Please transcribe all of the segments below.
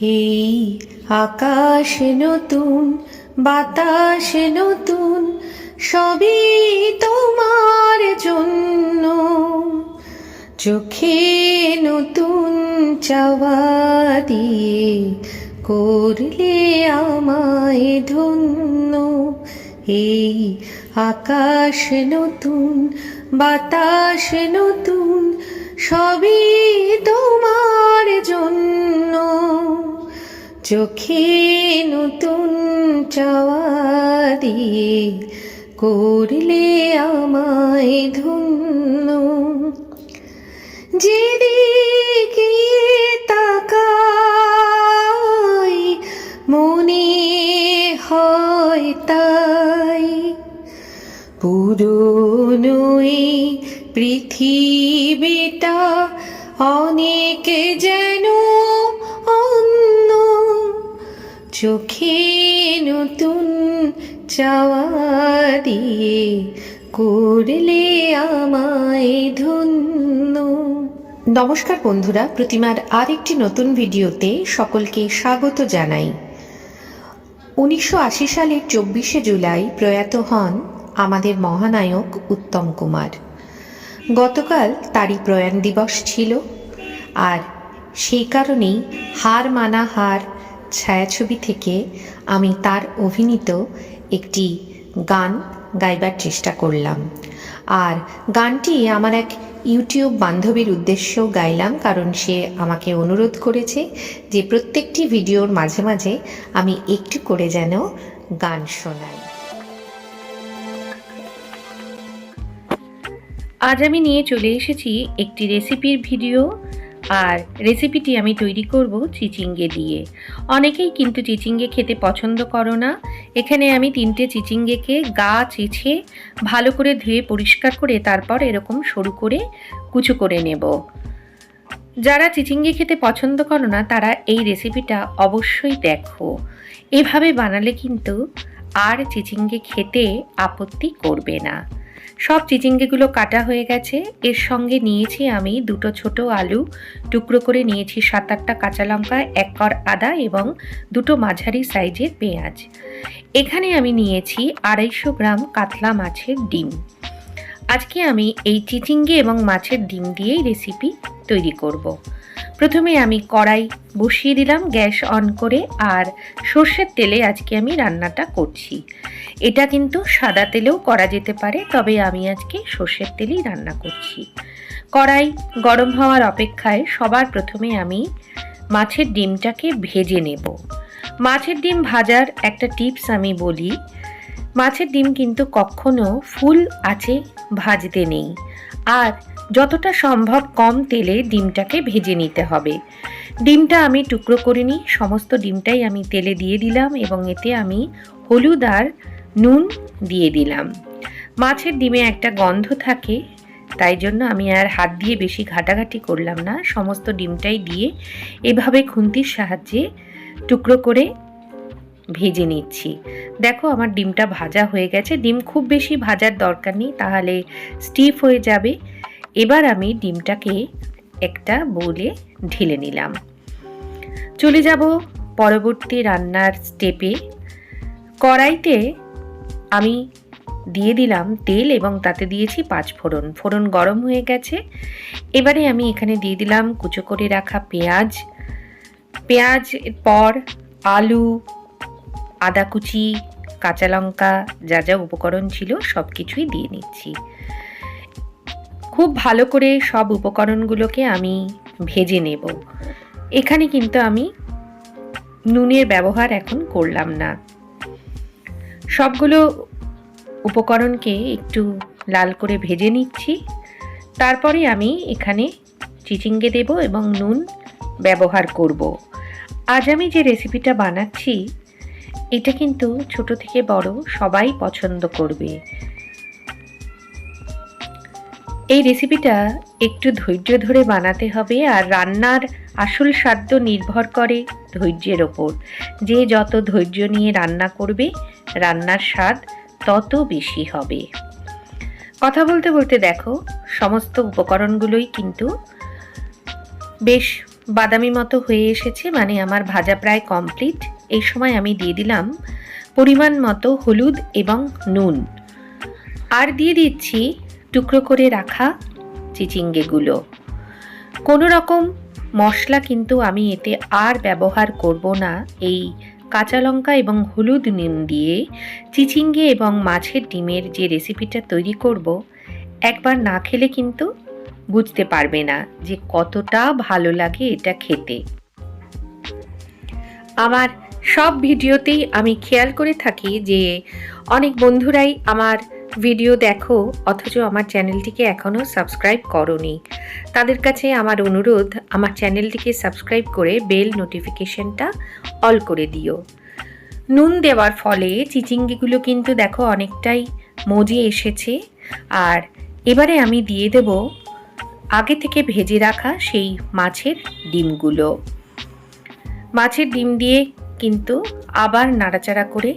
এই আকাশ নতুন, বাতাস নতুন, সবই তোমার জন্য। চোখে নতুন চাওয়া দিয়ে করলে আমায় ধন্য। এই আকাশ নতুন, বাতাস নতুন সবই তোমার জন্য। চোখে নতুন চাওয়া করলে আমায় ধন্য। যেদিকে তাকাই, মনে হয় তাই। পুরনো পৃথিবীটা অনেক যেন অন্য চোখে নতুন চাওয়া দিয়ে করলে আমায় ধন্য। নমস্কার বন্ধুরা, প্রতিমার আরেকটি নতুন ভিডিওতে সকলকে স্বাগত জানাই। উনিশশো আশি সালের চব্বিশে জুলাই প্রয়াত হন আমাদের মহানায়ক উত্তম কুমার। গতকাল তারই প্রয়াণ দিবস ছিল। আর সেই কারণেই হার মানা হার ছায়াছবি থেকে আমি তার অভিনীত একটি গান গাইবার চেষ্টা করলাম। আর গানটি আমার এক ইউটিউব বান্ধবীর উদ্দেশ্যেও গাইলাম, কারণ সে আমাকে অনুরোধ করেছে যে প্রত্যেকটি ভিডিওর মাঝে মাঝে আমি একটু করে যেন গান শোনাই। আজ আমি নিয়ে চলে এসেছি একটি রেসিপির ভিডিও আর রেসিপিটি আমি তৈরি করব চিচিঙ্গে দিয়ে। অনেকেই কিন্তু চিচিঙ্গে খেতে পছন্দ করো না। এখানে আমি তিনটে চিচিঙ্গেকে গা চেছে ভালো করে ধুয়ে পরিষ্কার করে তারপর এরকম সরু করে কুচু করে নেব। যারা চিচিঙ্গে খেতে পছন্দ করো না, তারা এই রেসিপিটা অবশ্যই দেখো। এভাবে বানালে কিন্তু আর চিচিঙ্গে খেতে আপত্তি করবে না। সব চিচিঙ্গেগুলো কাটা হয়ে গেছে। এর সঙ্গে নিয়েছি আমি দুটো ছোট আলু, টুকরো করে নিয়েছি সাত আটটা কাঁচা লঙ্কা, এক কর আদা এবং দুটো মাঝারি সাইজের পেঁয়াজ। এখানে আমি নিয়েছি আড়াইশো গ্রাম কাতলা মাছের ডিম। আজকে আমি এই চিচিঙ্গে এবং মাছের ডিম দিয়েই রেসিপি তৈরি করব। প্রথমে আমি কড়াই বসিয়ে দিলাম, গ্যাস অন করে, আর সর্ষের তেলে আজকে আমি রান্নাটা করছি। এটা কিন্তু সাদা তেলেও করা যেতে পারে, তবে আমি আজকে সর্ষের তেলেই রান্না করছি। কড়াই গরম হওয়ার অপেক্ষায় সবার প্রথমে আমি মাছের ডিমটাকে ভেজে নেব। মাছের ডিম ভাজার একটা টিপস আমি বলি, মাছের ডিম কিন্তু কখনো ফুল আছে ভাজতে নেই, আর যতটা সম্ভব কম তেলে ডিমটাকে ভেজে নিতে হবে। ডিমটা আমি টুকরো করে নিই, সমস্ত ডিমটাই আমি তেলে দিয়ে দিলাম এবং এতে আমি হলুদ আর নুন দিয়ে দিলাম। মাছের ডিমে একটা গন্ধ থাকে, তাই জন্য আমি আর হাত দিয়ে বেশি ঘাটাঘাটি করলাম না। সমস্ত ডিমটাই দিয়ে এভাবে খুন্তির সাহায্যে টুকরো করে ভেজে নিচ্ছি। দেখো আমার ডিমটা ভাজা হয়ে গেছে। ডিম খুব বেশি ভাজার দরকার নেই, তাহলে স্টিফ হয়ে যাবে। এবার আমি ডিমটাকে একটা বোলে ঢেলে নিলাম। চলে যাব পরবর্তী রান্নার স্টেপে কড়াইতে আমি দিয়ে দিলাম তেল এবং তাতে দিয়েছি পাঁচ ফোড়ন। ফোড়ন গরম হয়ে গেছে। এবারে আমি এখানে দিয়ে দিলাম কুচো করে রাখা পেঁয়াজ। পেঁয়াজ পর আলু, আদা কুচি, কাঁচা লঙ্কা, যা যা উপকরণ ছিল সব কিছুই দিয়ে নিচ্ছি। খুব ভালো করে সব উপকরণগুলোকে আমি ভেজে নেব। এখানে কিন্তু আমি নুনের ব্যবহার এখন করলাম না। সবগুলো উপকরণকে একটু লাল করে ভেজে নিচ্ছি। তারপরে আমি এখানে চিচিঙ্গে দেব এবং নুন ব্যবহার করব। আজ আমি যে রেসিপিটা বানাচ্ছি, এটা কিন্তু ছোট থেকে বড় সবাই পছন্দ করবে। এই রেসিপিটা একটু ধৈর্য ধরে বানাতে হবে আর রান্নার আসল স্বাদ নির্ভর করে ধৈর্যের ওপর। যে যত ধৈর্য নিয়ে রান্না করবে, রান্নার স্বাদ তত বেশি হবে। কথা বলতে বলতে দেখো, সমস্ত উপকরণগুলোই কিন্তু বেশ বাদামি মতো হয়ে এসেছে মানে আমার ভাজা প্রায় কমপ্লিট এই সময় আমি দিয়ে দিলাম পরিমাণ মতো হলুদ এবং নুন। আর দিয়ে দিচ্ছি টুকরো করে রাখা চিচিঙ্গেগুলো। কোনো রকম মশলা কিন্তু আমি এতে আর ব্যবহার করব না। এই কাঁচা লঙ্কা এবং হলুদ নুন দিয়ে চিচিঙ্গে এবং মাছের ডিমের যে রেসিপিটা তৈরি করব, একবার না খেলে কিন্তু বুঝতে পারবে না যে কতটা ভালো লাগে এটা খেতে। আমার সব ভিডিওতেই আমি খেয়াল করে থাকি যে অনেক বন্ধুরাই আমার ভিডিও দেখো, অথচ আমার চ্যানেলটিকে এখনও সাবস্ক্রাইব করনি। তাদের কাছে আমার অনুরোধ, আমার চ্যানেলটিকে সাবস্ক্রাইব করে বেল নোটিফিকেশনটা অল করে দিও। নুন দেওয়ার ফলে চিচিঙ্গিগুলো কিন্তু দেখো অনেকটাই মজে এসেছে। আর এবারে আমি দিয়ে দেব আগে থেকে ভেজে রাখা সেই মাছের ডিমগুলো। মাছের ডিম দিয়ে কিন্তু আবার নাড়াচাড়া করে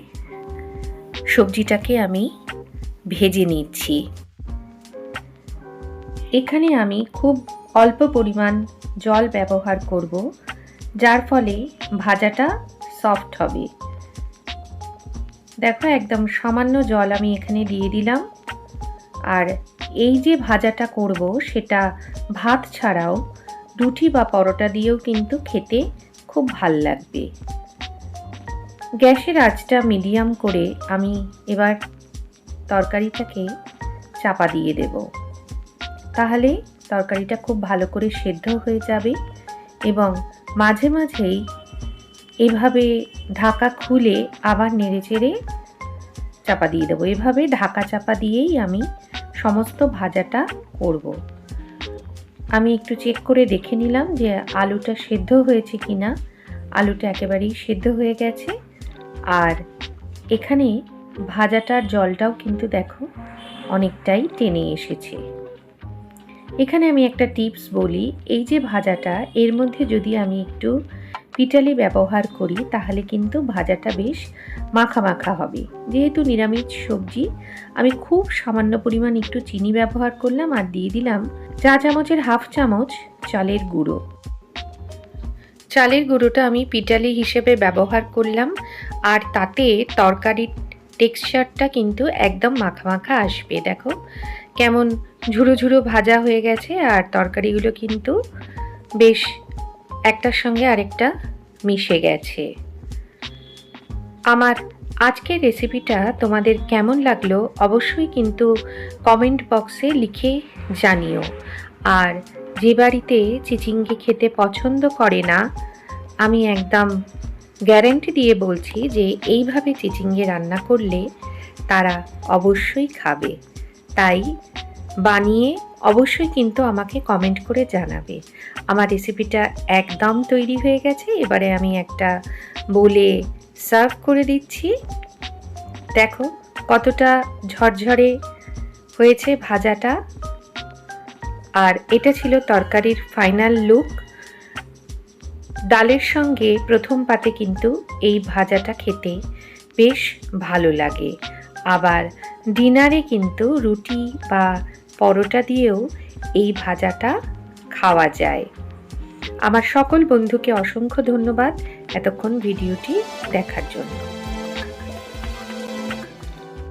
সবজিটাকে আমি ভেজে নিচ্ছি। এখানে আমি খুব অল্প পরিমাণ জল ব্যবহার করব, যার ফলে ভাজাটা সফট হবে। দেখো একদম সামান্য জল আমি এখানে দিয়ে দিলাম। আর এই যে ভাজাটা করব, সেটা ভাত ছাড়াও রুটি বা পরোটা দিয়েও কিন্তু খেতে খুব ভালো লাগবে। গ্যাসের আঁচটা মিডিয়াম করে আমি এবার তরকারিটাকে চাপা দিয়ে দেব। তাহলে তরকারিটা খুব ভালো করে সেদ্ধ হয়ে যাবে এবং মাঝে মাঝেই এভাবে ঢাকা খুলে আবার নেড়ে চেড়ে চাপা দিয়ে দেবো। এভাবে ঢাকা চাপা দিয়েই আমি সমস্ত ভাজাটা করব। আমি একটু চেক করে দেখে নিলাম যে আলুটা সেদ্ধ হয়েছে কি না আলুটা একেবারেই সেদ্ধ হয়ে গেছে। আর এখানে ভাজাটার জলটাও কিন্তু দেখো অনেকটাই টেনে এসেছে। এখানে আমি একটা টিপস বলি, এই যে ভাজাটা, এর মধ্যে যদি আমি একটু পিটালি ব্যবহার করি, তাহলে কিন্তু ভাজাটা বেশ মাখা মাখা হবে। যেহেতু নিরামিষ সবজি, আমি খুব সামান্য পরিমাণ একটু চিনি ব্যবহার করলাম আর দিয়ে দিলাম চা চামচের হাফ চামচ চালের গুঁড়ো। চালের গুঁড়োটা আমি পিটালি হিসেবে ব্যবহার করলাম আর তাতে তরকারির টেক্সচারটা কিন্তু একদম মাখা মাখা আসবে, দেখো। কেমন ঝুরো ঝুরো ভাজা হয়ে গেছে আর তরকারিগুলো কিন্তু বেশ একটার সঙ্গে আরেকটা মিশে গেছে। আমার আজকের রেসিপিটা তোমাদের কেমন লাগল অবশ্যই কিন্তু কমেন্ট বক্সে লিখে জানিও। আর যে বাড়িতে চিচিঙ্গি খেতে পছন্দ করে না, আমি একদম গ্যারেন্টি দিয়ে বলছি যে এইভাবে চিচিঙ্গে রান্না করলে তারা অবশ্যই খাবে। তাই বানিয়ে অবশ্যই কিন্তু আমাকে কমেন্ট করে জানাবে। আমার রেসিপিটা একদম তৈরি হয়ে গেছে। এবারে আমি একটা বলে সার্ভ করে দিচ্ছি। দেখো কতটা ঝরঝরে হয়েছে ভাজাটা। আর এটা ছিল তরকারির ফাইনাল লুক ডালের সঙ্গে প্রথম পাতে কিন্তু এই ভাজাটা খেতে বেশ ভালো লাগে। আবার ডিনারে কিন্তু রুটি বা পরোটা দিয়েও এই ভাজাটা খাওয়া যায়। আমার সকল বন্ধুকে অসংখ্য ধন্যবাদ এতক্ষণ ভিডিওটি দেখার জন্য।